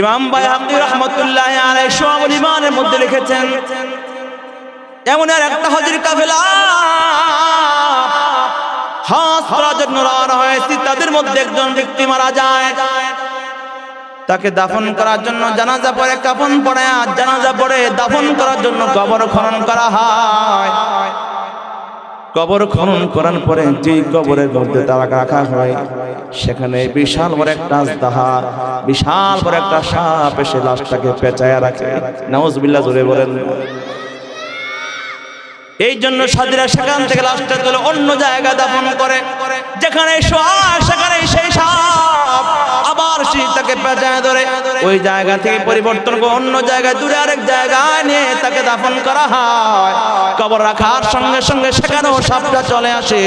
ইমাম বাইহাকি রহমতুল্লাহ আলাইহি শুআবুল ঈমানের মধ্যে লিখেছেন, এমন আর একটা হজের কাফেলা হজ করার রওনা হয়েছে, তাদের মধ্যে একজন ব্যক্তি মারা যায়। তাকে দাফন করার জন্য জানাজা পরে কাফন পড়ে, আর জানাজা পরে দাফন করার জন্য কবর খনন করা হয়। কবর খনন করার পরে যে কবরের মধ্যে তারা রাখা হয়, সেখানে বিশাল বড় একটা দাহা বিশাল বড় একটা সাপ এসে লাশটাকে পেঁচায় রাখে। নাউজবিল্লাহ জোরে বলেন। এই জন্য সাদিরা সেখান থেকে লাশটা তুলে অন্য জায়গায় দাফন করে। যেখানে সেখানে সেই সাপ আবার সেই তাকে পেঁচায় ধরে। ওই জায়গা থেকে পরিবর্তন করে অন্য জায়গায়, দূরে আরেক জায়গায় নিয়ে তাকে দাফন করা হয়। কবর রাখার সঙ্গে সঙ্গে সেখানেও সাপটা চলে আসে।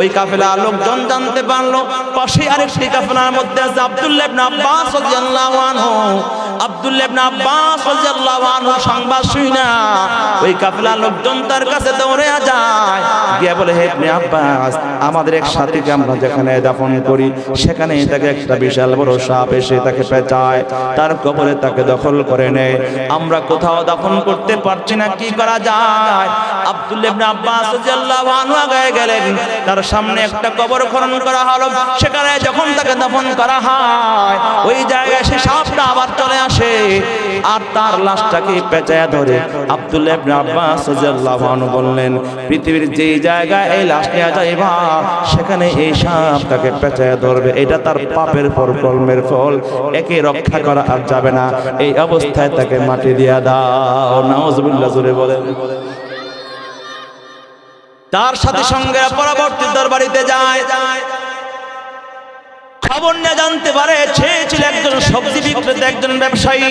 ওই কাফেলা লোকজন জানতে পারল পাশে আরেকটি কাফেলার মধ্যে আছে আব্দুল্লাহ আব্বাস রাদিয়াল্লাহু আনহু। তার আমাদের এক সাথীকে আমরা যেখানে দাফন করি, সেখানে তাকে একটা বিশাল বড় সাপ এসে তাকে পেঁচায়, তার কবরে তাকে দখল করে নেয়। আমরা কোথাও দাফন করতে পারছি না, কি করা যায়? আব্দুল্লাহ আব্বাস গেলেন। তার সামনে একটা কবর খনন করা হলো। সেখানে যখন তাকে দাফন করা হয়, ওই জায়গায় সে সাপটা আবার চলে আর তার লাশটাকে পেঁচায়া ধরে আব্দুল্লাহ ইবনে আব্বাস রাদিয়াল্লাহু বললেন, পৃথিবীর যেই জায়গায় এই লাশ নিয়ে যাইবা সেখানে এই সাপ তাকে পেঁচায়া ধরবে। এটা তার পাপের পর কর্মের ফল। একে রক্ষা করা আর যাবে না। এই অবস্থায় তাকে মাটি দিয়া দাও। নাউজুবিল্লাহ জোরে বলেন। তার সাথে সঙ্গে পরবর্তী দরবারিতে যায় যায়। খবর না জানতে পারে, সে একজন সবজি বিক্রেতা, একজন ব্যবসায়ী।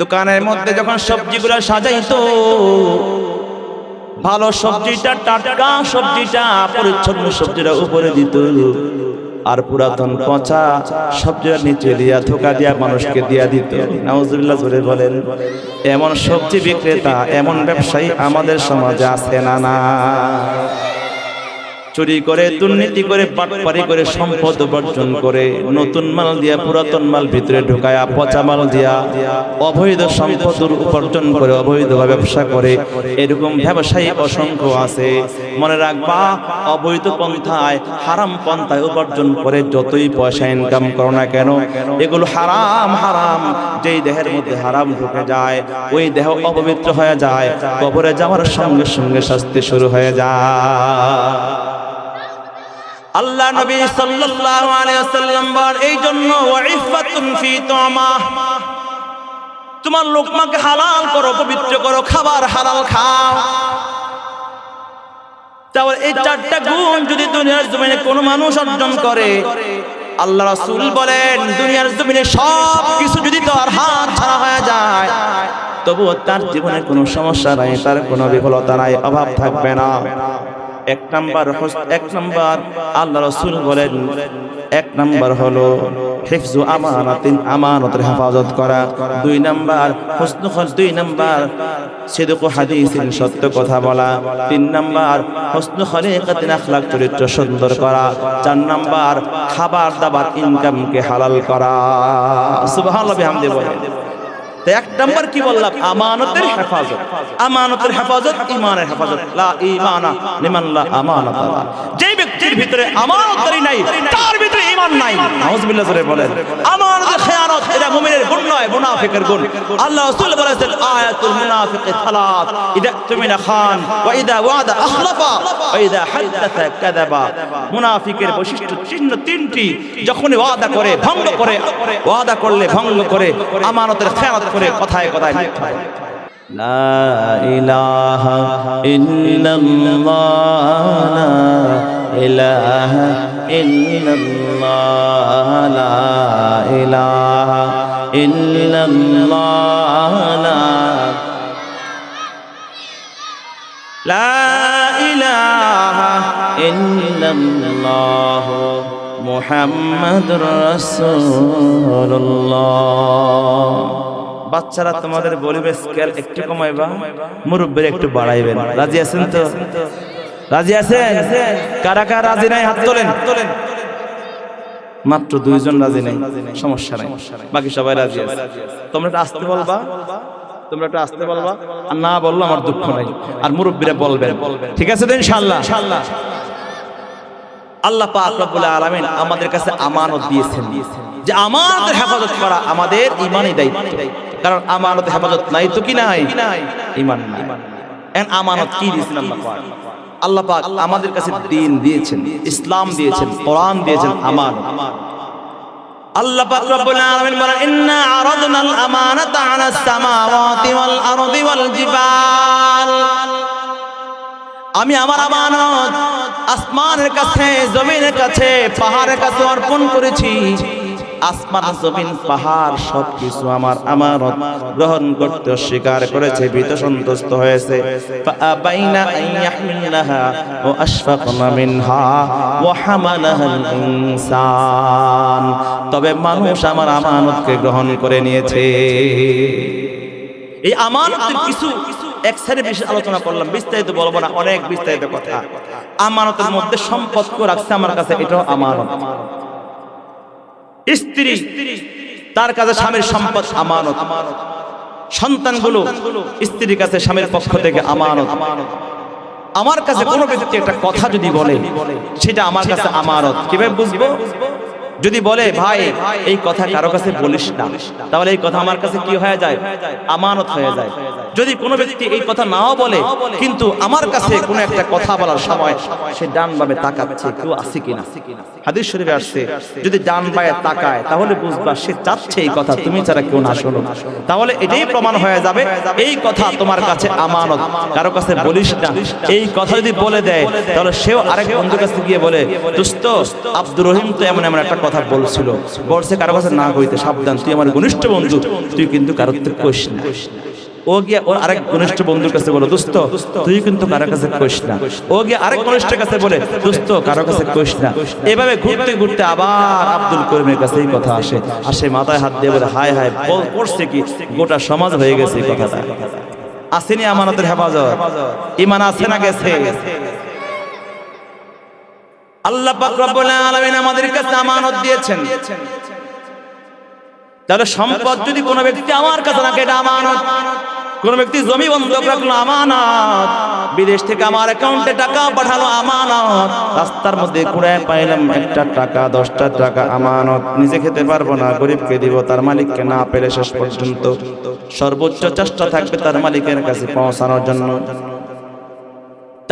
দোকানের মধ্যে যখন সবজিগুলো সাজাইতো, ভালো সবজিটা, টাটকা সবজিটা, পরিচ্ছন্ন সবজিটা উপরে দিত। আর পুরাতন পচা সবজিটা নিচে দিয়া, ধোকা দিয়া মানুষকে দিয়া দিত। নাউজুবিল্লাহ জোরে বলেন, এমন সবজি বিক্রেতা, এমন ব্যবসায়ী আমাদের সমাজে আছে না না চুরি করে, দুর্নীতি করে পাটপারি করে সম্পদ উপার্জন করে, নতুন মাল দিয়া, পুরাতন মাল ভিতরে ঢুকায়া, পচা মাল দিয়া, অবৈধ সম্পদ উপার্জন করে, অবৈধভাবে ব্যবসা করে, এরকম ব্যবসায়ী অসংখ্য আছে। মনে রাখবা, অবৈধ পন্থায়, হারাম পন্থায় উপার্জন করে যতই পয়সা ইনকাম করো না কেন, এগুলো হারাম হারাম। যেই দেহের মধ্যে হারাম ঢুকে যায়, ওই দেহ অপবিত্র হয়ে যায়, কবরে যাওয়ার সঙ্গে সঙ্গে শাস্তি শুরু হয়ে যায়। আল্লাহ নবী সাল্লাল্লাহু আলাইহি ওয়াসাল্লাম বল এই জন্য ওয়াইফাতুন ফি তুমা তোমার লোকমাকে হালাল করো, পবিত্র করো, খাবার হালাল খাও। তাহলে এই চারটা গুণ যদি দুনিয়ার জমিনে কোনো মানুষ অর্জন করে, আল্লাহ রাসূল বলেন, দুনিয়ার জমিনে সব কিছু যদি তার হাত ছাড়া হয়ে যায়, তবুও তার জীবনে কোনো সমস্যা নাই, তার কোনো বিফলতা নাই, অভাব থাকবে না। এক নাম্বার এক নাম্বার আল্লাহ রসুল বলেন, এক নাম্বার হলো হিফজু আমানাতিন, আমানতের হেফাজত করা। দুই নাম্বার হুসনু খল দুই নাম্বার সিদক হাদিসিন সত্য কথা বলা। তিন নাম্বার হুসনু খলিকাতিন আখলাক চরিত্র সুন্দর করা। চার নাম্বার খাবার দাবার ইনকামকে হালাল করা। সুবহানাল্লাহ, বিহামদি বলেন। তো এক নাম্বার কি বললাম? আমানতের হেফাজত। আমানতের হেফাজত ইমানের হেফাজত। লা ইমানা লিমান লা আমানাত আলা যে ব্যক্তির ভিতরে আমানতদারি নাই তার ভিতরে ঈমান নাই। নাউজুবিল্লাহ জোরে বলেন। আমানতের খেয়ানত এটা মুমিনের গুণ নয় মুনাফিকের গুণ। আল্লাহ রাসূল বলেছেন আয়াতুল মুনাফিকি সালাত ইদা তুমিনা খান ওয়া ইদা ওয়াদা আখলাফা ওয়া ইদা হাদাসা কাযাবা। মুনাফিকের বৈশিষ্ট্য চিহ্ন তিনটি। যখন ওয়াদা করে ভঙ্গ করে ওয়াদা করলে ভঙ্গ করে আমানতের খেয়ানত করে কথায় কথায় মিথ্যা বলে। لا إله إلا الله لا إله إلا الله لا إله إلا الله لا لا إله إلا الله محمد رسول الله বাচ্চারা তোমাদের বলিবে, স্কেল একটু কমাইবা, মুরব্বীর একটু বাড়াইবেন। রাজি আছেন তো? রাজি আছেন? কারা কারা রাজি নাই, হাত তোলেন। তোলেন মাত্র দুইজন রাজি নেই, সমস্যা নাই। বাকি সবাই রাজি আছে। তোমরা একটু আসতে বলবা। তোমরা একটু আসতে বলবা। আর না বলল আমার দুঃখ নাই। আর মুরব্বীরা বলবেন। ঠিক আছে তো ইনশাআল্লাহ? আল্লাহ পাক রব্বুল আলামিন আমাদের কাছে আমানত দিয়েছেন। যে আমানতের হেফাজত করা আমাদের ইমানই দায়িত্ব। কারণ আমানত হেফাজত নাই তো কি নাই? ইমান নাই। আমানত কি দিয়েছেন আল্লাহ পাক? আল্লাহ পাক। আমাদের কাছে দিন দিয়েছেন ইসলাম দিয়েছেন কোরআন দিয়েছেন আমানত। আল্লাহ পাক রব্বুল আলামিন বলেন ইন্না আরাদনাল আমানাতা আলাস সামাওয়াতি ওয়াল আরদি ওয়াল জিবাল। আমি আমার আমানত আসমানের কাছে জমিনের কাছে পাহাড়ের কাছে অর্পণ করেছি। আসমান, জমিন, পাহাড়, সবকিছু আমার গ্রহণ করতে অস্বীকার করেছে ভীত সন্তুষ্ট হয়েছে তবে মানুষ আমার আমানতকে গ্রহণ করে নিয়েছে। এই আমানতের কিছু এক সাইডে বেশি আলোচনা করলাম, বিস্তারিত বলব না, অনেক বিস্তারিত কথা। আমানতের মধ্যে সম্পর্ক রাখছে আমার কাছে, এটাও আমানত। স্ত্রী, তার কাছে স্বামীর সম্পদ আমানত। সন্তানগুলো স্ত্রীর কাছে স্বামীর পক্ষ থেকে আমানত। আমার কাছে কোনো ব্যক্তি একটা কথা যদি বলে, সেটা আমার কাছে আমানত। কীভাবে বুঝব? যদি বলে, ভাই, এই কথা কারও কাছে বলিস না, তাহলে এই কথা আমার কাছে কি হয়ে যায়? আমানত হয়ে যায়। যদি কোনো ব্যক্তি এই কথা নাও বলে, কিন্তু আমার কাছে কোনো একটা কথা বলার সময় সে ডান বামে তাকাচ্ছে, কেউ আছে কিনা? হাদিস শরীফে আসছে, যদি ডান বায়ে তাকায়, তাহলে বুঝবা সে চাচ্ছে এই কথা, তুমি ছাড়া কেউ না শোনো তাহলে এটাই প্রমাণ হয়ে যাবে, এই কথা তোমার কাছে আমানত, কারও কাছে বলিস না। এই কথা যদি বলে দেয়, তাহলে সেও আরেক বন্ধুর কাছে গিয়ে বলে, দোস্ত, আব্দুর রহিম তো এমন এমন একটা কথা বলছিল। বলছে কারও কাছে না কইতে সাবধান, তুই আমার ঘনিষ্ঠ বন্ধু, তুই কিন্তু কারোর থেকে কইস না। ও গিয়ে ওর আরেক ঘনিষ্ঠ বন্ধুর কাছে বলো, দোস্ত, তুই কিন্তু কারও কাছে কইস না। ও গিয়ে আরেক ঘনিষ্ঠ কাছে বলে, দোস্ত, কারও কাছে কইস না। এভাবে ঘুরতে ঘুরতে আবার আব্দুল করিমের কাছে এই কথা আসে। আসে মাথায় হাত দিয়ে বলে, হায় হায় করছে কি? গোটা সমাজ হয়ে গেছে এই কথাটা। আসেনি আমানতের হেফাজত। ইমান আছে না গেছে। আল্লাহ পাক আমাদের কাছে আমানত দিয়েছেন। তাহলে সম্পদ যদি কোনো ব্যক্তি আমার কাছে রাখে, এটা আমানত। কোন ব্যক্তি জমি বন্ধক রাখল, আমানত। বিদেশ থেকে আমার অ্যাকাউন্টে টাকা পাঠালো, আমানত। রাস্তার মধ্যে কুড়ায় পাইলাম, একটা টাকা, দশটা টাকা, আমানত। নিজে খেতে পারব না, গরিবকে দিব, তার মালিককে না পেলে শেষ পর্যন্ত। সর্বোচ্চ চেষ্টা থাকবে তার মালিকের কাছে পৌঁছানোর জন্য।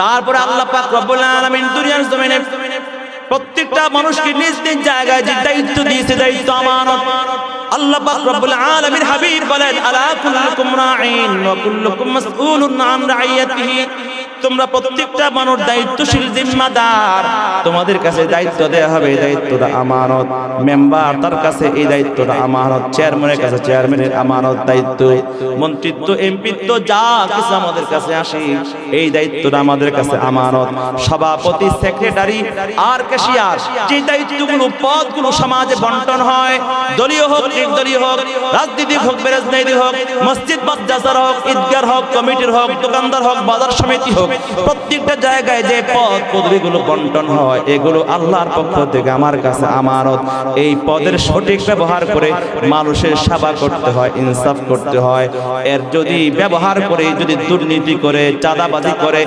তারপরে আল্লাহ পাক রব্বুল আলামিন দুনিয়ার জমিনে প্রত্যেকটা মানুষকে নিজ নিজ জায়গায় যে দায়িত্ব দিয়েছে, দায়িত্ব আমানত। আল্লাহ পাক রব্বুল আলামিন হাবিব বলেন, আলা কুল্লুকুম রাঈন ওয়া কুল্লুকুম মাসউলুন আন তোমরা প্রত্যেকটা মানুষ দায়িত্বশীল জিম্মাদার। তোমাদের কাছে দায়িত্ব দেয়া হবে, এই দায়িত্বটা আমানত। মেম্বার তার কাছে এই দায়িত্বটা আমানত। চেয়ারম্যানের কাছে চেয়ারম্যানের আমানত দায়িত্ব। মন্ত্রিত্ব, এমপিত্ব, যা কিছু আমাদের কাছে আসে, এই দায়িত্বটা আমাদের কাছে আমানত। সভাপতি, সেক্রেটারি আর ক্যাশিয়ার, যে দায়িত্বগুলো, পদগুলো সমাজে বন্টন হয়, দলীয় হোক, নির্দলীয় হোক রাজনীতি হোক, বেরাজনীতি হোক, মসজিদ, মাদ্রাসার হোক, ঈদগার হোক, কমিটির হোক, দোকানদার হোক, বাজার সমিতি হোক প্রত্যেকটা জায়গায় যে পদ বন্টন হয়, এগুলো আল্লাহর পক্ষ থেকে আমার কাছে এই পদের সঠিক ব্যবহার করে মানুষের সেবা করতে হয়, ইনসাফ করতে হয়। এর যদি ব্যবহার করে, যদি দুর্নীতি করে, চাঁদাবাজি করে,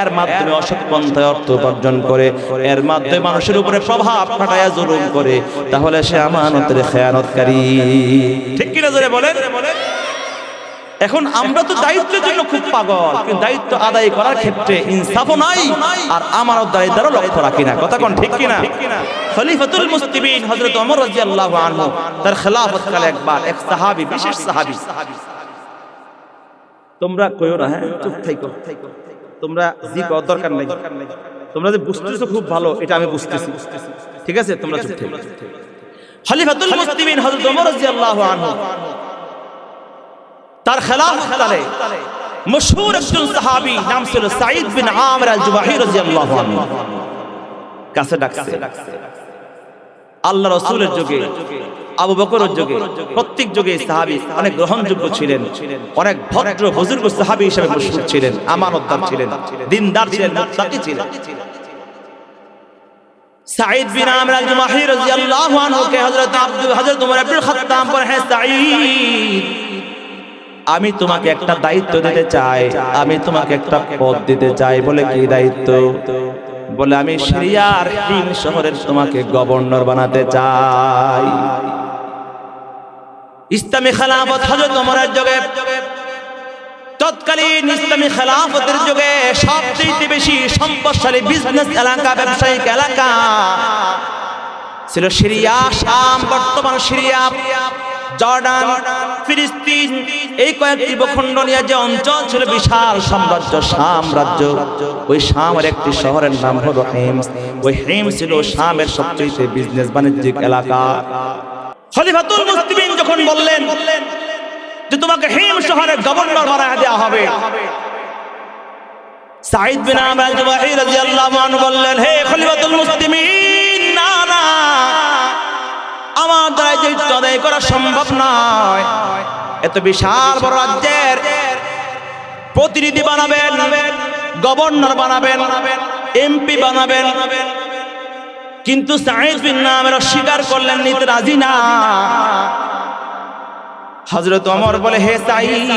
এর মাধ্যমে অসৎ পন্থায় অর্থ উপার্জন করে, এর মাধ্যমে মানুষের উপরে প্রভাব খাটায়া, জুলুম করে, তাহলে সে আমানতের খেয়ানতকারী। ঠিক কিনা জোরে এখন আমরা তো দায়িত্বের জন্য খুব পাগল, কিন্তু দায়িত্ব আদায় করার ক্ষেত্রে ইনসাফও নাই, আর আমার দায়িত্বেরও লক্ষ্য রাখি না। কথা কোন ঠিক কিনা? খলিফাতুল মুসলিমিন হযরত ওমর রাদিয়াল্লাহু আনহু, তার খেলাফত কালে একবার এক সাহাবী, বিশেষ সাহাবী, তোমরা কইও না হ্যাঁ? চুপ থাইকো। তোমরা জি কও দরকার নাই। তোমরা যে বুঝতেছো খুব ভালো, এটা আমি বুঝতেছি। ঠিক আছে? তোমরা চুপ থাইকো। খলিফাতুল মুসলিমিন হযরত ওমর রাদিয়াল্লাহু আনহু তার খেলাফত কালে মশহুর একজন সাহাবী নাম ছিল সাঈদ বিন আমর আল জুবাহি রাদিয়াল্লাহু আনহু। কাছে ডাকছে। আল্লাহ রাসূলের যুগে, আবু বকরের যুগে, প্রত্যেক যুগে সাহাবী অনেক গ্রহণযোগ্য ছিলেন। অনেক ভদ্র, বুজুর্গ সাহাবী হিসেবে মশহুর ছিলেন, আমানতদার ছিলেন, দিনদার ছিলেন, মুত্তাকি ছিলেন। সাঈদ বিন আমর আল জুমাহি রাদিয়াল্লাহু আনহু কে হযরত আব্দুল, হযরত ওমর ইবনে খাত্তাব বলেন, হে সাঈদ আমি তোমাকে একটা দায়িত্ব দিতে চাই। আমি তোমাকে একটা পদ দিতে চাই বলে কি দায়িত্ব? বলে আমি সিরিয়ার হিম শহরের তোমাকে গভর্নর বানাতে চাই। ইসলামী খেলাফত হযরত ওমরের যুগে, তৎকালীন ইসলামী খেলাফতের যুগে সবচেয়ে বেশি সম্পদশালী বিজনেস এলাকা, ব্যবসায়িক এলাকা ছিল সিরিয়া, শাম, বর্তমান সিরিয়া। জর্ডান, ফিলিস্তিন, এই কয়েকটি ভূখণ্ড নিয়ে যে অঞ্চল ছিল বিশাল সাম্রাজ্য সাম্রাজ্য ওই শামের একটি শহরের নাম হলো হেমস। ওই হেমস ছিল শামের সবচেয়ে বিজনেস বাণিজ্যিক এলাকা। খলিফাতুল মুসলিমিন যখন বললেন যে তোমাকে হেম শহরের গভর্নর বানায় দেওয়া হবে সাইদ বিন আমর জুবাহি রাদিয়াল্লাহু আনহু বললেন, হে খলিফাতুল মুসলিমিন, না না। আমার দ্বারা আদায় করা সম্ভব নয়। এত বিশাল বড় রাজ্যের প্রতিনিধি বানাবেন, গভর্নর বানাবেন, এমপি বানাবেন। কিন্তু সাইদ বিন নামের অস্বীকার করলেন, নিতে রাজি না। হজরত অমর বলে, হে সাইদ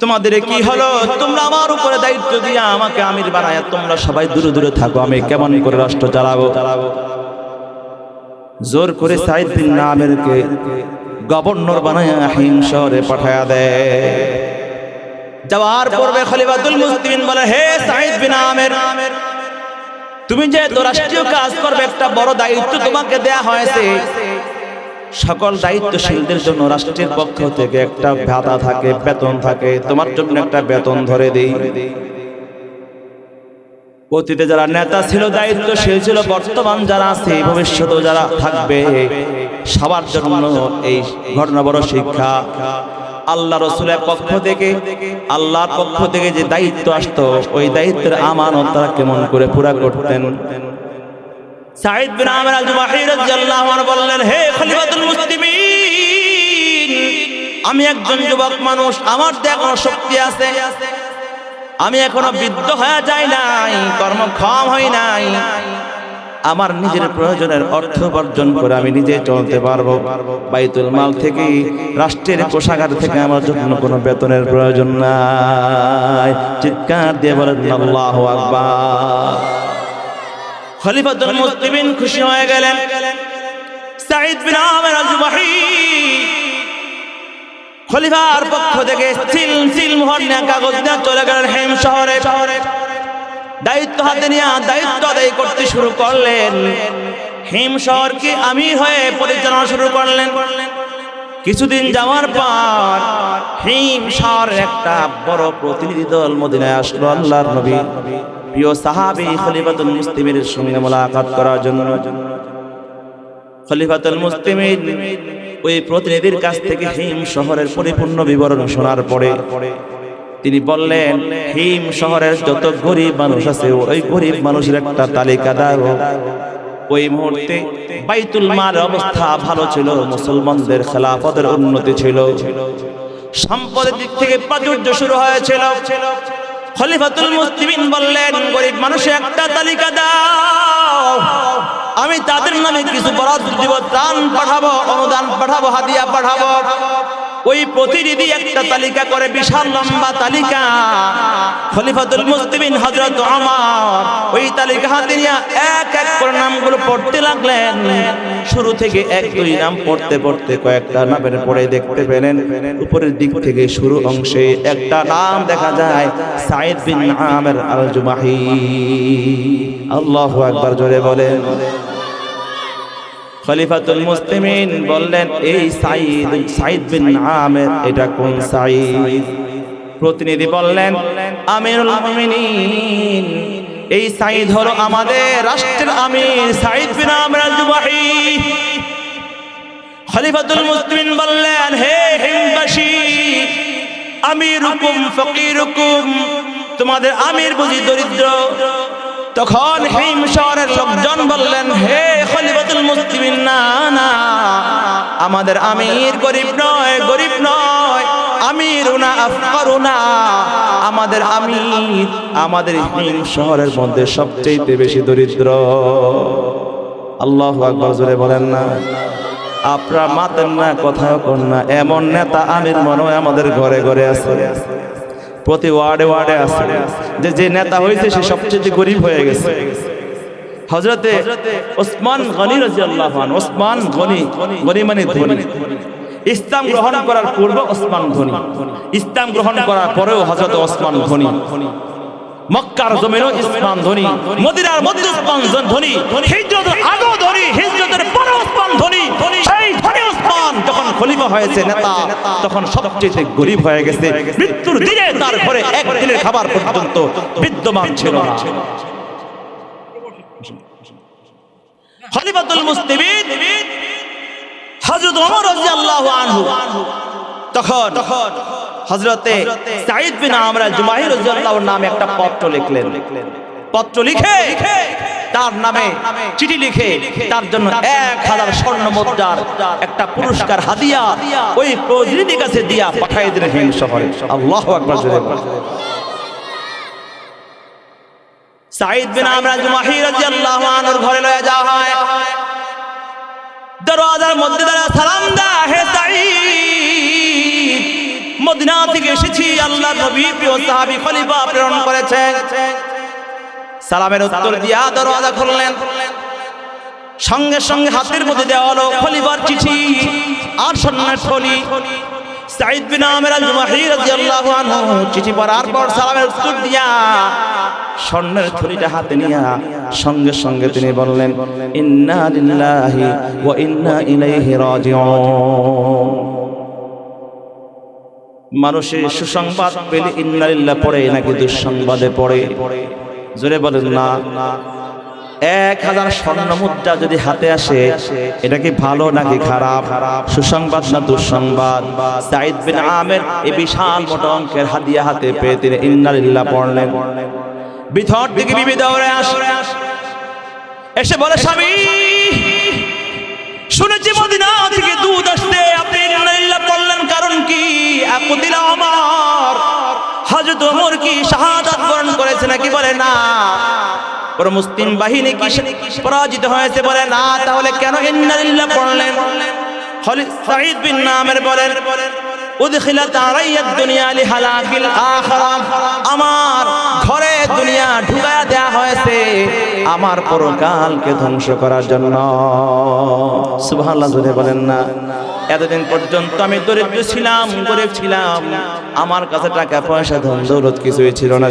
তোমাদের কি হলো? তোমরা আমার উপরে দায়িত্ব দিয়ে আমাকে আমির বানায় তোমরা সবাই দূরে দূরে থাকো। আমি কেমন করে রাষ্ট্র চালাবো চালাবো? জোর করে সাইদ বিন নামেরকে গভর্নর বানায় হিম শহরে পাঠায়া দেয়। যাওয়ার পূর্বে খলিফাতুল মুসলিমিন বলে হে সাইদ বিন আমের তুমি যে তো রাষ্ট্রীয় কাজ করবে একটা বড় দায়িত্ব তোমাকে দেয়া হয়েছে। সকল দায়িত্বশীলদের জন্য রাষ্ট্রের পক্ষ থেকে একটা ভাতা থাকে বেতন থাকে তোমার জন্য একটা বেতন ধরে দেই। অতীতে যারা নেতা ছিল, দায়িত্বশীল ছিল, বর্তমান যারা আছে, ভবিষ্যতেও যারা থাকবে, সবার জন্য এই ঘটনা বড় শিক্ষা। আল্লাহ রসুলের পক্ষ থেকে, আল্লাহর পক্ষ থেকে যে দায়িত্ব আসতো, ওই দায়িত্বের আমানত তারা কেমন করে পুরা করতেন? সাইদ বিন আল জুবাহি রাদিয়াল্লাহু আনহু বললেন, হে খলিফাতুল মুসলিমিন, আমি একজন যুবক মানুষ, আমার তো এখনও শক্তি আছে। আমি এখনও বৃদ্ধ হয়ে যাই নাই কর্মক্ষম হই নাই। আমার নিজের প্রয়োজনের অর্থ উপার্জন করে আমি নিজে চলতে পারব। বাইতুল মাল থেকে রাষ্ট্রের কোষাগার থেকে আমার জন্য কোনো বেতনের প্রয়োজন নাই। চিৎকার দিয়ে বলেন আল্লাহু আকবার। খলিফাতুল মুসলিমিন খুশি হয়ে গেলেন। সাইদ বিন আমের আল খলিফার পক্ষ থেকে সিল সিল মোহর নিয়ে কাগজ নিয়ে চলে গেলেন হেম শহরে। দায়িত্ব হাতে নিয়ে দায়িত্ব আদায় করতে শুরু করলেন। হিম শহরকে আমি হয়ে পরিচালনা শুরু করলেন? কিছুদিন যাওয়ার পর হিম শহরের একটা বড় প্রতিনিধি দল মদিনায় আসলো আল্লাহর নবী। প্রিয় সাহাবী খলিফাতুল মুসলিমের সঙ্গে মোলাকাত করার জন্য। খলিফাতুল মুসলিমিন ওই প্রতিনিধির কাছ থেকে হিম শহরের পরিপূর্ণ বিবরণ শোনার পরে তিনি বললেন, হিম শহরের যত গরিব মানুষ আছে, ওই গরিব মানুষের একটা তালিকা দাও। ওই মুহূর্তে বাইতুল মাল অবস্থা ভালো ছিল, মুসলমানদের খেলাফতের উন্নতি ছিল। সম্পদের দিক থেকে প্রাচুর্য শুরু হয়েছিল। খলিফাতুল মুসলিমিন বললেন, গরিব মানুষের একটা তালিকা দাও। আমি তাদের নামে কিছু বরাদ্দ দিব, ত্রাণ পাঠাবো, অনুদান পাঠাবো, হাদিয়া পাঠাবো। ওই প্রতিনিধি একটা তালিকা করে, বিশাল লম্বা তালিকা। খলিফাতুল মুসলিমিন হযরত ওমর, ওই তালিকা হাতে নিয়ে এক এক করে নামগুলো পড়তে লাগলেন। শুরু থেকে এক, দুই নাম পড়তে পড়তে কয়েকটা নামের পড়ে দেখতে পেলেন, উপরের দিক থেকে শুরু অংশে একটা নাম দেখা যায় সাইদ বিন আমের আল জুমাহি আল্লাহু আকবার জোরে বলেন। খলিফাতুল মুসলিমিন বললেন, এই সাইদ সাইদ বিন আমের, এটা কোন সাইদ প্রতিনিধি বললেন, আমিরুল মুমিনিন, এই সাইদ হলো আমাদের রাষ্ট্রের আমির সাইদ বিন আমের জুবাহি খলিফাতুল মুসলিমিন বললেন, হে হিমবাসী, আমিরুকুম, ফকিরুকুম, তোমাদের আমির বুঝি দরিদ্র তখন হিম শহরের লোকজন বললেন, হে খলিফাতুল মুসলিমিন, না না, আমাদের আমির গরিব নয় গরিব নয়, আমিরুনা, আফকারুনা, আমাদের আমির, আমাদের হিম শহরের মধ্যে সবচেয়ে বেশি দরিদ্র। আল্লাহ জোরে বলেন না। আপনারা মাতেন না, কথাও কন না, এমন নেতা আমির মনে আমাদের ঘরে ঘরে আছে। প্রতি ওয়ার্ডে ওয়ার্ডে আছে। যে যে নেতা হয়েছে, সে সবচেয়ে গরিব হয়ে গেছে। হজরতে ওসমান গনি রাজিয়াল্লাহু ওসমান গনি গনি মানে ধনী। ইসলাম গ্রহণ করার পূর্বে ওসমান ধনী ইসলাম গ্রহণ করার পরেও হযরত ওসমান ধনী মক্কার জমিনও ইসলাম ধনী। মদিনার মধ্যে ওসমান ধনী। হিজরতের আগেও ধনী। হিজরতের পরে ওসমান ধনী। সেই খলিফা হয়েছে নেতা তখন সবচেয়ে গরিব হয়ে গেছে। মৃত্যুর দিনে তার ঘরে এক দিনের খাবার পর্যন্ত বিদ্যমান ছিল না। খলিফাতুল মুসলিমিন হযরত ওমর রাদিয়াল্লাহু আনহু তখন হযরতে সাঈদ বিন আমর জুমাহি রাদিয়াল্লাহু নামে একটা পত্র লিখলেন। পত্র লিখে তার নামে চিঠি লিখে তার জন্য এক হাজার স্বর্ণ মুদ্রার একটা পুরস্কার হাদিয়া ওই প্রতিনিধির কাছে দিয়া পাঠাই দিলেন হিম শহরে আল্লাহু আকবার জোরে বলেন। বিন আমর জুমাহি রাদিয়াল্লাহু আনহুর ঘরে লয়ে যাওয়া হয়। দরওয়াজার মধ্যে দাঁড়া সালাম দা হে সাঈদ। মদিনা থেকে এসেছি আল্লাহ নবী প্রিয় সাহাবী খলিফা প্রেরণ করেছেন। সালামের উত্তর দিয়া দরওয়াজা খুললেন। সঙ্গে সঙ্গে হাতের মধ্যে দেওয়া হলো খলিফার চিঠি আর স্বর্ণের থলি সাইদ বিন আমের আল জুমাহি রাদিয়াল্লাহু আনহু চিঠি পড়ার পর সালামের উত্তর দিয়া স্বর্ণের থলিটা হাতে নিয়া সঙ্গে সঙ্গে তিনি বললেন, ইন্না লিল্লাহি ওয়া ইন্না ইলাইহি রাজিউন। মানুষের সুসংবাদ পেলে ইন্না লিল্লাহ পড়ে নাকি দুঃসংবাদে পড়ে? জোরে বলেন না। এক হাজার স্বর্ণ মুদ্রা যদি হাতে আসে, এটা কি ভালো নাকি খারাপ? সুসংবাদ না দুঃসংবাদ? সাইদ বিন আমের এই বিশাল মোটা অঙ্কের হাদিয়া হাতে পেয়ে তিনি ইন্নালিল্লাহ পড়লেন। ভিতর থেকে বিবি দৌড়ে আসে। এসে বলে, স্বামী, শুনেছি মদিনা থেকে দুধ আসতে আপনি ইন্নালিল্লাহ পড়লেন কারণ কি? আপুদিলা আমার হযরত ওমর কি শাহাদাত বরণ করেছে নাকি বলে না? পর মুসলিম বাহিনী কি পরাজিত হয়েছে বলে না? তাহলে কেন ইন্নালিল্লাহ পড়লেন খালিদ সাঈদ বিন নামের বলেন। উদখিলাত আলাইয়াদ দুনিয়া লিহালাকিল আখিরা। আমার ঘরে দুনিয়া ঢুকায়া দেয়া হয়েছে। আমার পরকালকে ধ্বংস করার জন্য। সুবহানাল্লাহ জোরে বলেন না। এতদিন পর্যন্ত আমি দরিদ্র ছিলাম, গরিব ছিলাম। আমার কাছে টাকা পয়সা, ধন দৌলত কিছুই ছিল না।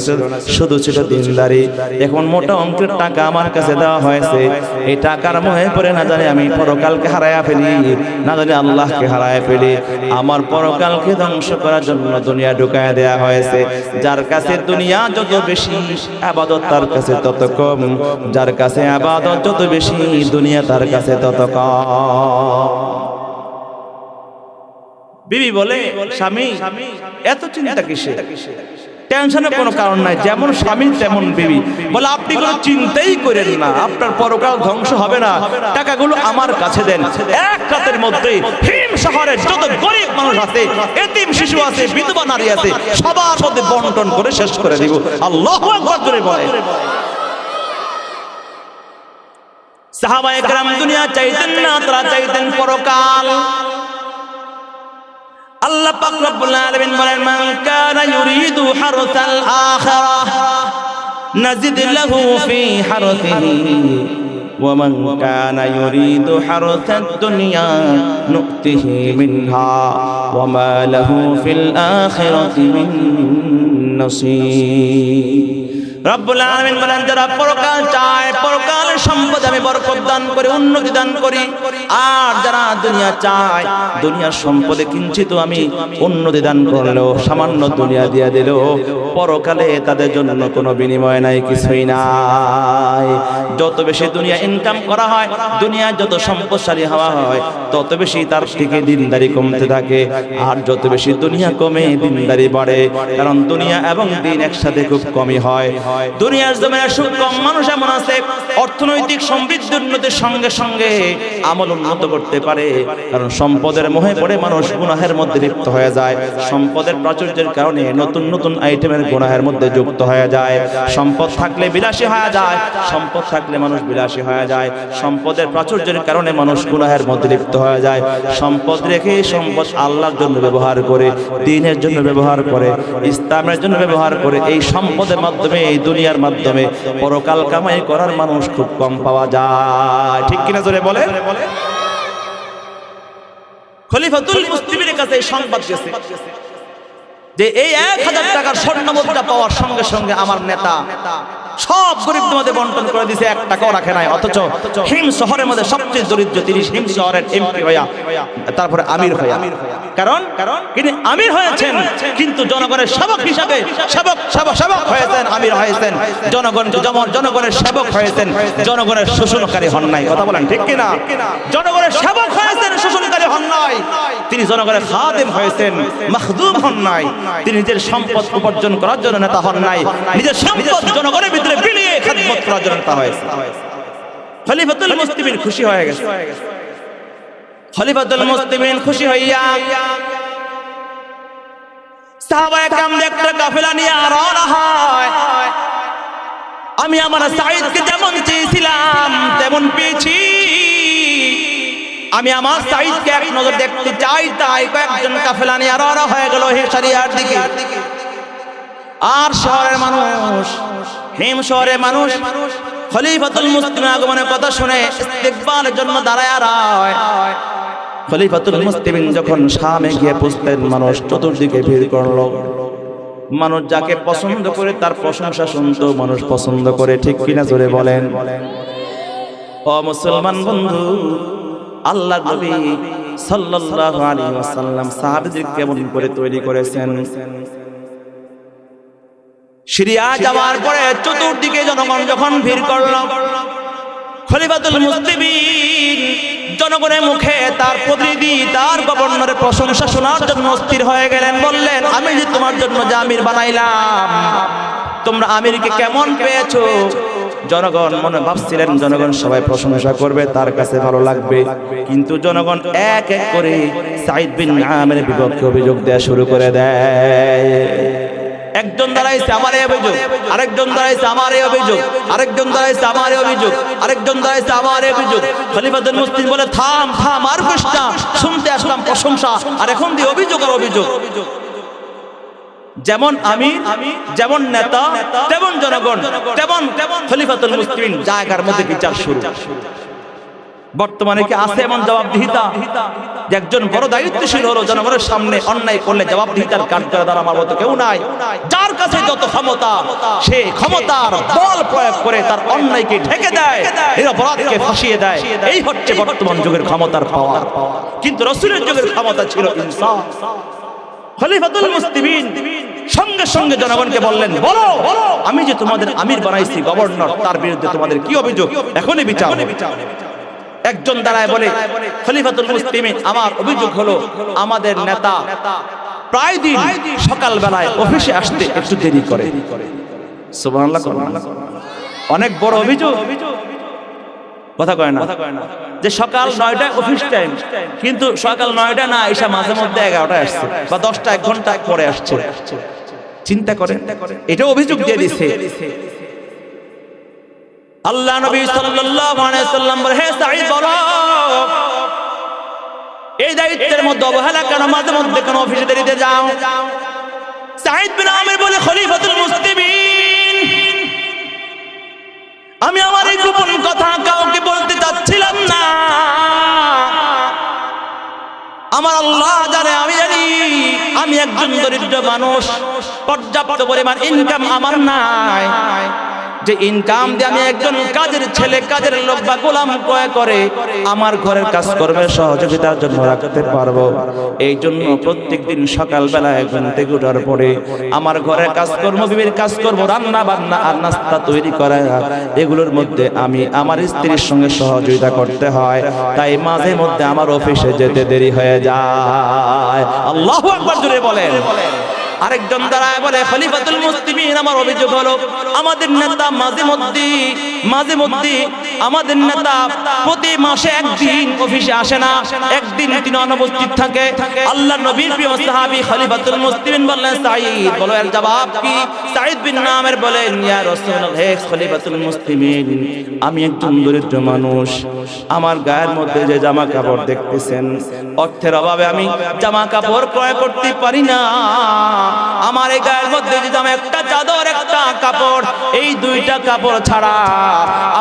শুধু ছিল দিনদারি। এখন মোটা অঙ্কের টাকা আমার কাছে দেওয়া হয়েছে। এই টাকার মোহে পড়ে না জানি আমি পরকালকে হারায়া ফেলি, না জানি আল্লাহকে হারায়া ফেলি। আমার পরকালকে ধ্বংস করার জন্য দুনিয়া ঢুকায় দেয়া হয়েছে। যার কাছে দুনিয়া যত বেশি, আবাদত তার কাছে তত কম। যার কাছে আবাদত যত বেশি, দুনিয়া তার কাছে তত কম। বিবি বলে, স্বামী, এত চিন্তা কিসে টেনশনের কোনো কারণ নাই। যেমন স্বামী, তেমন বিবি। বলে, আপনি কোনো চিন্তাই করেন না। আপনার পরকাল ধ্বংস হবে না। টাকাগুলো আমার কাছে দেন। এক রাতের মধ্যে হিম শহরের যত গরিব মানুষ আছে, এতিম শিশু আছে, বিধবা নারী আছে, সবার মধ্যে বন্টন করে শেষ করে দিব। আল্লাহ করে বলে সাহাবা একরাম দুনিয়া চাইতেন না, তারা চাইতেন পরকাল। আল্লাহ পাক রব্বুল আলামিন বলেন, মান কানা ইউরিদু হারসাল আখিরাহ নাজিদ লাহু ফি হারসিহি। ومن كان يريد حرث الدنيا نؤته منها وما له في الآخرة من نصيب রব্বুল আলামিন বলেন যারা পরকাল চায় পরকালের সম্পদ আমি বরকত দান করে উন্নতি দান করি আর যারা দুনিয়া চায়, দুনিয়ার সম্পদে কিঞ্চিত আমি উন্নতি দান করলেও সামান্য দুনিয়া দিয়া দিল। পরকালে তাদের জন্য কোনো বিনিময় নাই, কিছুই নাই। যত বেশি দুনিয়া ইনকাম করা হয় দুনিয়া যত সম্পদশালী হওয়া হয়, তত বেশি তার থেকে দিনদারি কমতে থাকে। আর যত বেশি দুনিয়া কমে, দিনদারি বাড়ে। কারণ দুনিয়া এবং দিন একসাথে খুব কমই হয়। দুনিয়ার জমিনে সুখ কম, মানুষ এমন আছে, অর্থনৈতিক সমৃদ্ধি উন্নতির সঙ্গে সঙ্গে আমল উন্নত করতে পারে। কারণ সম্পদের মোহে পড়ে মানুষ গুনাহের মধ্যে লিপ্ত হয়ে যায়। সম্পদের প্রাচুর্যের কারণে নতুন নতুন আইটেমের গুনাহের মধ্যে যুক্ত হয়ে যায়। সম্পদ থাকলে বিলাসী হয়ে যায়। সম্পদ থাকলে মানুষ বিলাসী হয়ে যায়। সম্পদের প্রাচুর্যের কারণে মানুষ গুনাহের মধ্যে লিপ্ত হয়ে যায়। সম্পদ রেখে সম্পদ আল্লাহর জন্য ব্যবহার করে, দিনের জন্য ব্যবহার করে, ইসলামের জন্য ব্যবহার করে, এই সম্পদের মাধ্যমে, এই দুনিয়ার মাধ্যমে পরকাল কামাই করার মানুষ খুব কম পাওয়া যায়। ঠিক কিনা জোরে বলে খলিফাতুল মুসলিমের কাছে এই সংবাদ গেছে যে এই এক হাজার টাকার স্বর্ণ মুদ্রা পাওয়ার সঙ্গে সঙ্গে আমার নেতা সব গরিবদের মধ্যে বন্টন করে দিয়েছে এক টাকাও রাখে নাই, অথচ হিম শহরের মধ্যে সবচেয়ে দরিদ্র তিনি হিম শহরের এমপি হইয়া, তারপরে আমির হইয়া। কারণ কারণ? তিনি আমির হয়েছেন, কিন্তু জনগণের সেবক হিসাবে সেবক সেবক সেবক হয়েছেন, আমির হয়েছেন। জনগণ যেমন জনগণের সেবক হয়েছেন, জনগণের শোষণকারী হন নাই। কথা বলেন, ঠিক কিনা? জনগণের সেবক হয়েছেন, শোষণকারী হন নাই। তিনি জনগণের খাদেম হয়েছেন, মাখদুম হন নাই। তিনি নিজের সম্পদ উপার্জন করার জন্য নেতা হন নাই। নিজের সম্পদ জনগণের ভিতরে বিলিয়ে খাদমত করার হয়েছে। খলিফাতুল মুসলিমিন খুশি হয়ে গেছে। খলিফাতুল মুসলিমিন খুশি হইয়া সাহাবায়ে কাম একটা কাফেলা নিয়ে রওনা হয়। আমি আমার সাইদকে যেমন চেয়েছিলাম, তেমন পেয়েছি। আমি আমার সাইদকে এক নজর দেখতে চাই, তাই কয়েকজন কাফেলা নিয়ে রওনা হয়ে গেল হে সারিয়ার দিকে। আর শহরের মানুষ, হিম শহরের মানুষ, খলিফাতুল মুসলিম আগমনের কথা শুনে ইস্তেকবালের জন্য দাঁড়ায় রায়। খলিফাতুল মুসলিমিন যখন শামে গিয়ে পুষতেন, মানুষ চতুর্দিকে ভিড় করল। মানুষ যাকে পছন্দ করে তার প্রশংসা শুনতো, মানুষ পছন্দ করে ঠিক কিনা জোরে বলেন। ও মুসলমান বন্ধু আল্লাহ নবী সাল্লাল্লাহু আলাইহি ওয়াসাল্লাম সাহাবীদের কেমন করে তৈরি করেছেন? সিরিয়া যাওয়ার পরে চতুর্দিকে জনগণ যখন ভিড় করল, খলিফাতুল মুসলিমিন জনগণের মুখে তার প্রতিনিধি, তার গভর্নরের প্রশংসা শোনার জন্য অস্থির হয়ে গেলেন, বললেন, আমি যে তোমার জন্য যে আমির বানাইলাম, তোমরা আমিরকে কেমন পেয়েছ? জনগণ মনে ভাবছিলেন, জনগণ সবাই প্রশংসা করবে, তার কাছে ভালো লাগবে। কিন্তু জনগণ এক এক করে সাইদ বিন আমের বিপক্ষে অভিযোগ দেওয়া শুরু করে দেয়। একজন দাঁড়াইছে, আমার এই অভিযোগ। আরেকজন দাঁড়াইছে, আমার এই অভিযোগ। আরেকজন দাঁড়াইছে, আমার এই অভিযোগ। আরেকজন দাঁড়াইছে, আমার এই অভিযোগ। খলিফাতুল মুসলিম বলে, থাম থাম, আর কইস শুনতে আসলাম প্রশংসা, আর এখন দিয়ে অভিযোগ আর অভিযোগ। যেমন আমি, যেমন নেতা, তেমন জনগণ, তেমন খলিফাতুল মুসলিম জায়গার মধ্যে বিচার শুরু। বর্তমানে কি আছে এমন জবাবদিহিতা? যে একজন বড় দায়িত্বশীল হলো, জনগণের সামনে অন্যায় করলে জবাবদিহিতার কাজ করে দ্বারা আমার মতো কেউ নাই। যার কাছে যত ক্ষমতা, সে ক্ষমতার বল প্রয়োগ করে তার অন্যায়কে ঢেকে দেয় নিরপরাধকে ফাঁসিয়ে দেয়। এই হচ্ছে বর্তমান যুগের ক্ষমতার পাওয়ার। কিন্তু রসুলের যুগের ক্ষমতা ছিল ইনসাফ। খলিফাতুল মুসলিমিন সঙ্গে সঙ্গে জনগণকে বললেন, বলো, আমি যে তোমাদের আমির বানাইছি, গভর্নর, তার বিরুদ্ধে তোমাদের কি অভিযোগ? এখনই বিচার একজন দাঁড়ায় বলে, খলিফাতুল মুসলিমিন, আমার অভিযোগ হলো, আমাদের নেতা প্রায় দিন সকাল বেলায় অফিসে আসতে একটু দেরি করে। সুবহানাল্লাহ অনেক বড় অভিযোগ। কথা কয় না? যে সকাল নয়টায় অফিস টাইম কিন্তু সকাল নয়টা না, এসে মাঝে মধ্যে এগারোটায় আসছে বা দশটা, এক ঘণ্টা পরে আসছে। চিন্তা করেন, এটা অভিযোগ দিয়ে দিছে। আল্লাহ নবী সাল্লাম হে সাঈদ, বলো, এই দায়িত্বের মধ্যে অবহেলা কেন? মাঝে মধ্যে কেন অফিসে দেরিতে যাও? সাঈদ বিন বলে, খলিফাতুল মুসলিমিন, আমি আমার এই গোপন কথা কাউকে বলতে চাচ্ছিলাম না। আমার আল্লাহ জানে, আমি জানি, আমি একজন দরিদ্র মানুষ, পর্যাপ্ত পরিমাণ ইনকাম আমার নাই। যে ইনকাম দিয়ে আমি একজন কাজের ছেলে কাজের লোক বা গোলাম ক্রয় করে আমার ঘরের কাজ করবে সহযোগিতার জন্য রাখতে পারব। এই জন্য প্রত্যেক দিন সকালবেলায় ঘুম থেকে ওঠার পরে আমার ঘরের কাজকর্ম বিবির কাজ করব রান্না বান্না আর নাস্তা তৈরি করা এগুলোর মধ্যে আমি আমার স্ত্রীর সঙ্গে সহযোগিতা করতে হয়। তাই মাঝে মধ্যে আমার অফিসে যেতে দেরি হয়ে যায়। আল্লাহ একবার জুড়ে বলেন। আরেকজন দাঁড়ায় বলে, খলিফাতুল মুসলিমিন, আমার অভিযোগ হলো, আমাদের নেতা মাঝে মধ্যে মাঝে মধ্যে আমাদের নেতা প্রতি মাসে একদিন অফিসে আসে না, একদিন তিনি অনুপস্থিত থাকে। আল্লাহ নবীর প্রিয় সাহাবী খলিফাতুল মুসলিমিন বললেন সাইদ বলো এর জবাব কি? সাঈদ বিন নামের বলেন, ইয়া রাসূলুল্লাহ, হে খলিফাতুল মুসলিমিন, আমি একজন দরিদ্র মানুষ। আমার গায়ের মধ্যে যে জামা কাপড় দেখতেছেন, অর্থের অভাবে আমি জামা কাপড় ক্রয় করতে পারি না। আমার এই গায়ের মধ্যে যে জামা একটা চাদর, একটা কাপড়, এই দুইটা কাপড় ছাড়া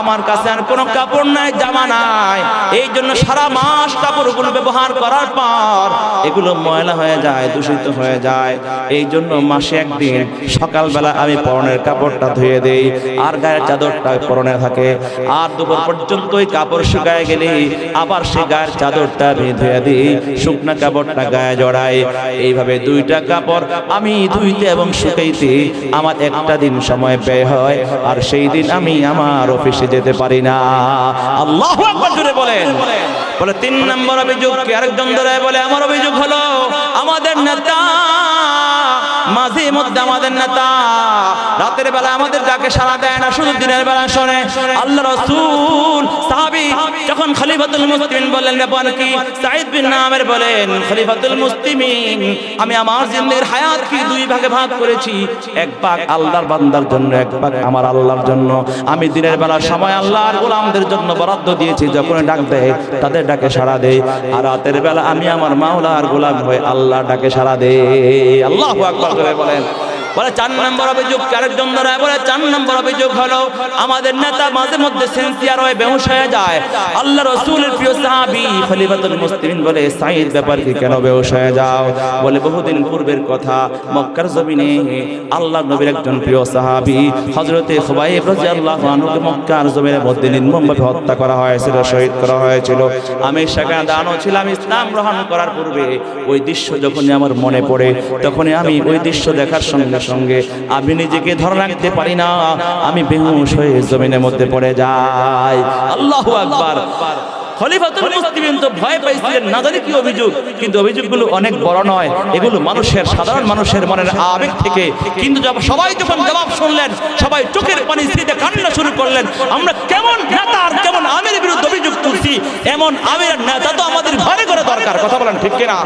আমার কাছে আর কোনো কাপড় নাই, জামা নাই। এই জন্য সারা মাস কাপড়গুলো ব্যবহার করার পর এগুলো ময়লা হয়ে যায়, দূষিত হয়ে যায়। এই জন্য মাসে একদিন সকালবেলা আমি পরনের কাপড়টা ধুয়ে দেই, আর গায়ের চাদরটা পরনে থাকে। আর দুপুর পর্যন্ত ওই কাপড় শুকায় গেলে আবার সে গায়ের চাদরটা আমি ধুয়ে দিই, শুকনা কাপড়টা গায়ে জড়াই। এইভাবে দুইটা কাপড় আমি ধুইতে এবং শুকাইতে আমার একটা দিন সময় ব্যয় হয়, আর সেই দিন আমি আমার অফিসে যেতে পারি না। আল্লাহ জুড়ে বলেন। বলে, তিন নম্বর অভিযোগ আরেকজন ধরে বলে, আমার অভিযোগ হলো, আমাদের নেতা মাঝে মধ্যে আমাদের নেতা রাতের বেলা আমাদের ডাকে সাড়া দেয় না, শুধু দিনের বেলা শোনে। আল্লাহ রসুল, সাহাবি যখন খলিফাতুল মুসলিমিন বললেন ব্যাপার কি? সাইদ বিন নামের বলেন, খলিফাতুল মুসলিমিন, আমি আমার জিন্দের হায়াত কি দুই ভাগে ভাগ করেছি? এক ভাগ আল্লাহর বান্দার জন্য, এক ভাগ আমার আল্লাহর জন্য। আমি দিনের বেলা সময় আল্লাহর গোলামদের জন্য বরাদ্দ দিয়েছি, যখন ডাক দেয়, তাদের ডাকে সাড়া দেয়। আর রাতের বেলা আমি আমার মাওলার গোলাম হয়ে আল্লাহ ডাকে সাড়া দেয় আল্লাহ আকবার। করে বলেন। বলে, চার নম্বর অভিযোগ আরেকজন ধরে? বলে, চার নম্বর অভিযোগ হলো, আমাদের নেতা মাঝে মধ্যে সেন্সিয়ার হয়ে বেহুশ হয়ে যায়। আল্লাহ রসুলের প্রিয় সাহাবি খলিফাতুল মুসলিমিন বলে সাইদ ব্যাপার কি কেন বেহুশ হয়ে যাও? বলে, বহুদিন পূর্বের কথা, মক্কার জমিনে আল্লাহ নবীর একজন প্রিয় সাহাবী, হযরতে খুবাইব রাদিয়াল্লাহু আনহুকে মক্কার জমিনের মধ্যে নির্মমভাবে হত্যা করা হয়েছিল, শহীদ করা হয়েছিল। আমি সেখানে দাঁড়ানো ছিলাম, ইসলাম গ্রহণ করার পূর্বে। ওই দৃশ্য যখনই আমার মনে পড়ে, তখনই আমি ওই দৃশ্য দেখার সঙ্গে সঙ্গে আমি নিজেকে ধরে রাখতে পারি না। আমি বেহুশ হয়ে জমিনের মধ্যে পড়ে যাই। আল্লাহু আকবার। ভয় না জানি কি অভিযোগ? কিন্তু অভিযোগগুলো অনেক বড় নয়। এগুলো মানুষের, সাধারণ মানুষের মনের আবেগ থেকে। কিন্তু সবাই যখন জবাব শুনলেন, সবাই চোখের শুরু করলেন, আমরা কেমন নেতা কেমন আমির বিরুদ্ধে অভিযোগ তুলছি, এমন আমির নেতা তো আমাদের ঘরে ঘরে দরকার। কথা বলেন ঠিক কিনা?